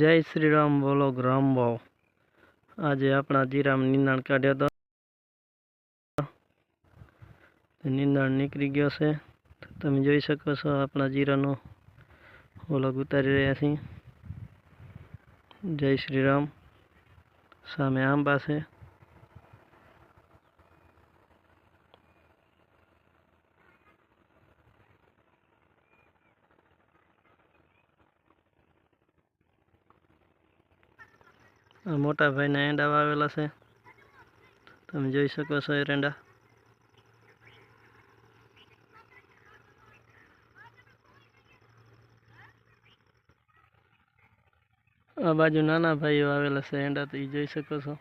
જય શ્રી રામ, બોલો ગ્રામ ભાવ. આજે આપણા જીરામ નિંદાણ કાઢ્યો હતો નિંદાણ નીકળી ગયો છે. તમે જોઈ શકો છો આપણા જીરાનો ઓલગ ઉતારી રહ્યા છીએ. જય શ્રી રામ. સામે આંબા છે. મોટા ભાઈના એંડા વાવેલા છે. તમે જોઈ શકો છો એરંડા આ બાજુ નાના ભાઈઓ આવેલા છે એંડા તો એ જોઈ શકો છો.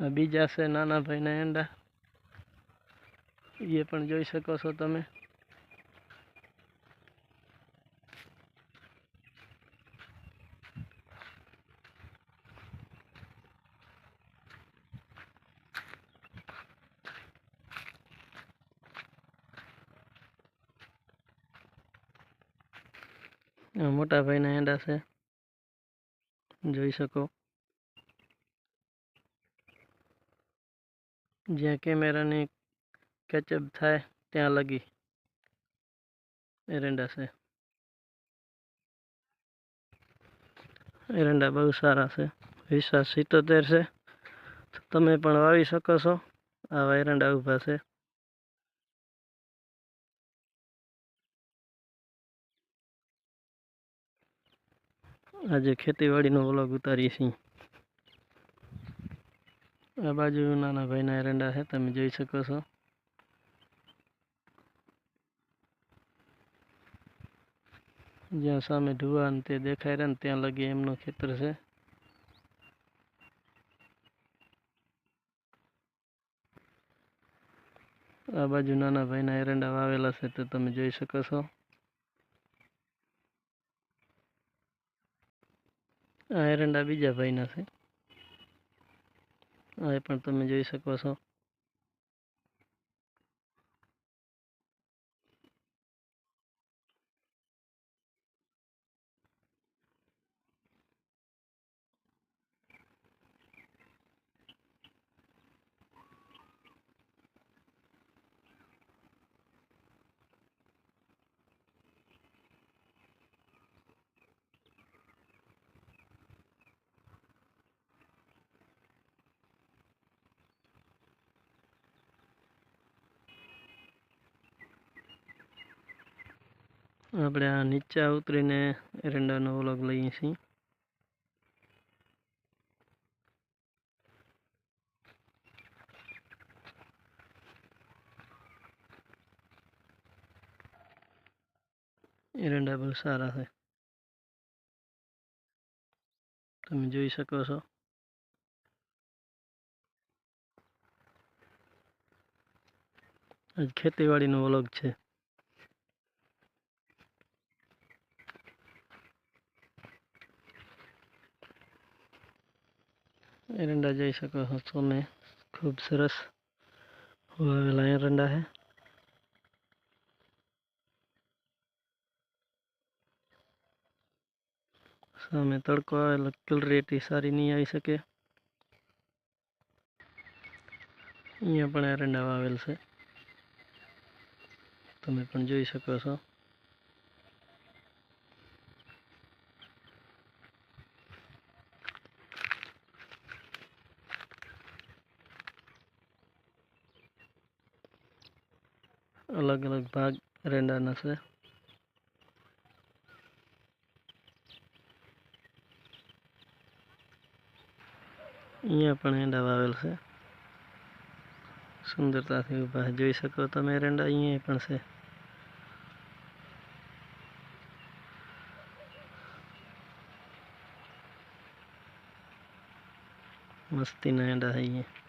આ બીજા છે નાના ભાઈના એંડા એ પણ જોઈ શકો છો તમે. મોટા ભાઈના એંડા છે. જોઈ શકો. જ્યાં કેમેરાની કેચઅપ થાય, ત્યાં લગી એરંડા છે. એરંડા બહુ સારા છે. વિશ્વાસ સિત્તોતેર છે. તમે પણ વાવી શકો છો. આવા એરંડા ઊભા છે. આજે ખેતીવાડીનો વ્લોગ ઉતારીએ છીએ. આ બાજુ નાના ભાઈના એરંડા છે, તમે જોઈ શકો છો. જ્યાં સામે ને તે દેખાય રહ્યા ને ત્યાં લગી એમનું ખેતર છે. આ બાજુ નાના ભાઈના એરંડા વાવેલા છે, તો તમે જોઈ શકો છો. આ એરંડા બીજા ભાઈના છે. આ પણ તમે જોઈ શકો છો. આપણે આ નીચે ઉતરીને એરંડાનો વ્લોગ લઈએ છીએ. એરંડા બહુ સારા છે. તમે જોઈ શકો છો. આજ ખેતીવાડીનો વ્લોગ છે. એરંડા જોઈ શકો છો તમે ખૂબ સરસ વાવેલા એરંડા છે સામે તડકો આવે ક્લિયરિટી સારી નહીં આવી શકે અહીંયા પણ એરંડા વાવેલ છે તમે પણ જોઈ શકો છો અલગ અલગ ભાગ એરંડાના છે અહીંયા પણ એંડા વાવેલ છે સુંદરતાથી ઊભા જોઈ શકો તમે એરંડા અહીંયા પણ છે મસ્તીના એંડા છે અહીંયા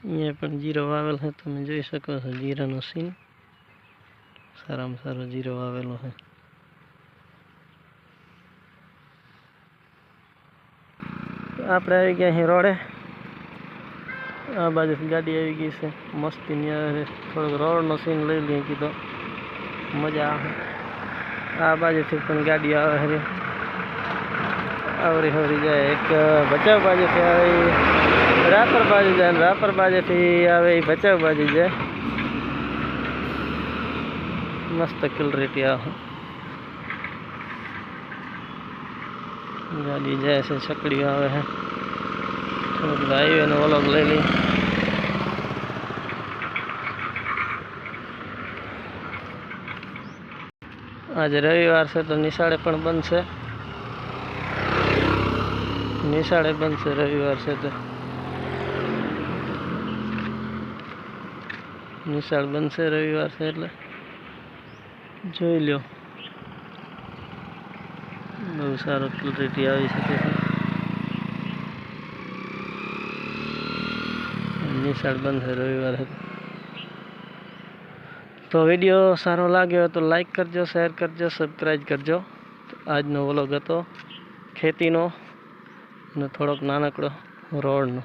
અહીંયા પણ જીરો વાવેલ છે તમે જોઈ શકો છો જીરાનો સીન સારામાં સારો જીરો વાવેલો છે આપણે આવી ગયા અહીં રોડે આ બાજુથી ગાડી આવી ગઈ છે મસ્તીની આવે છે થોડોક રોડનો સીન લઈ લઈએ કીધો મજા આવે આ બાજુથી પણ ગાડી આવે છે આવરી હવરી જાય. એક ભચાઉ બાજુથી આવે રાપર બાજુ જાય રાપર બાજુથી આવે એ ભચાઉ બાજુ જાય. મસ્ત કિલરેટી આવે ગાડી જાય છે, છકડીઓ આવે છે થોડુંક હાઈવેનો વલોગ લઈ લઈ. આજે રવિવાર છે તો નિશાળે પણ બંધ છે. નિશાળે છે, રવિવાર છે તો. નિશાળ છે, રવિવાર છે એટલે. જોઈ લ્યો. બહુ સારો ક્લિયરિટી આવી શકે છે. નિશાળ બંધ છે, રવિવાર તો. વીડિયો સારો લાગ્યો તો લાઈક કરજો, શેર કરજો, સબસ્ક્રાઈબ કરજો. આજનો વ્લોગ હતો ખેતીનો. અને થોડોક નાનકડો રોડનો.